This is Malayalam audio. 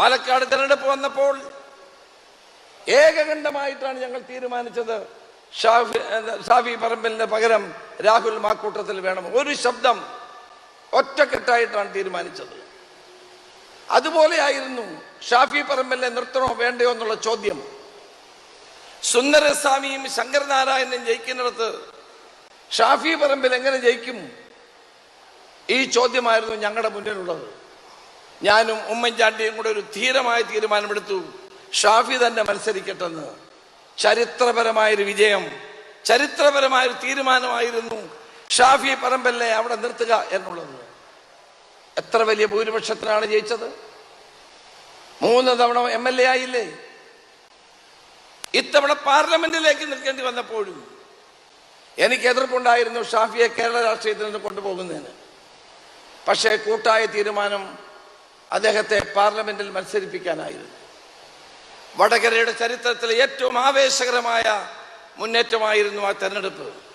പാലക്കാട് തെരഞ്ഞെടുപ്പ് വന്നപ്പോൾ ഏകകണ്ഠമായിട്ടാണ് ഞങ്ങൾ തീരുമാനിച്ചത്. ഷാഫി ഷാഫി പറമ്പലിന് പകരം രാഹുൽ മാക്കൂട്ടത്തിൽ വേണം. ഒരു ശബ്ദം ഒറ്റക്കെട്ടായിട്ടാണ് തീരുമാനിച്ചത്. അതുപോലെയായിരുന്നു ഷാഫി പറമ്പലിനെ നിർത്തണോ വേണ്ടയോ എന്നുള്ള ചോദ്യം. സുന്ദരസ്വാമിയും ശങ്കരനാരായണനും ജയിക്കുന്നിടത്ത് ഷാഫി പറമ്പിൽ എങ്ങനെ ജയിക്കും? ഈ ചോദ്യമായിരുന്നു ഞങ്ങളുടെ മുന്നിലുള്ളത്. ഞാനും ഉമ്മൻചാണ്ടിയും കൂടെ ഒരു ധീരമായ തീരുമാനമെടുത്തു. ഷാഫി തന്നെ മത്സരിക്കട്ടെന്ന്. ചരിത്രപരമായൊരു വിജയം ചരിത്രപരമായൊരു തീരുമാനമായിരുന്നു ഷാഫി പറമ്പല്ലേ അവിടെ നിർത്തുക എന്നുള്ളത്. എത്ര വലിയ ഭൂരിപക്ഷത്തിനാണ് ജയിച്ചത്? മൂന്ന് തവണ എം എൽ എ ആയില്ലേ? ഇത്തവണ പാർലമെന്റിലേക്ക് നിൽക്കേണ്ടി വന്നപ്പോഴും എനിക്ക് എതിർപ്പുണ്ടായിരുന്നു ഷാഫിയെ കേരള രാഷ്ട്രീയത്തിൽ നിന്ന് കൊണ്ടുപോകുന്നതിന്. പക്ഷേ കൂട്ടായ തീരുമാനം അദ്ദേഹത്തെ പാർലമെന്റിൽ മത്സരിപ്പിക്കാനായിരുന്നു. വടകരയുടെ ചരിത്രത്തിലെ ഏറ്റവും ആവേശകരമായ മുന്നേറ്റമായിരുന്നു ആ തെരഞ്ഞെടുപ്പ്.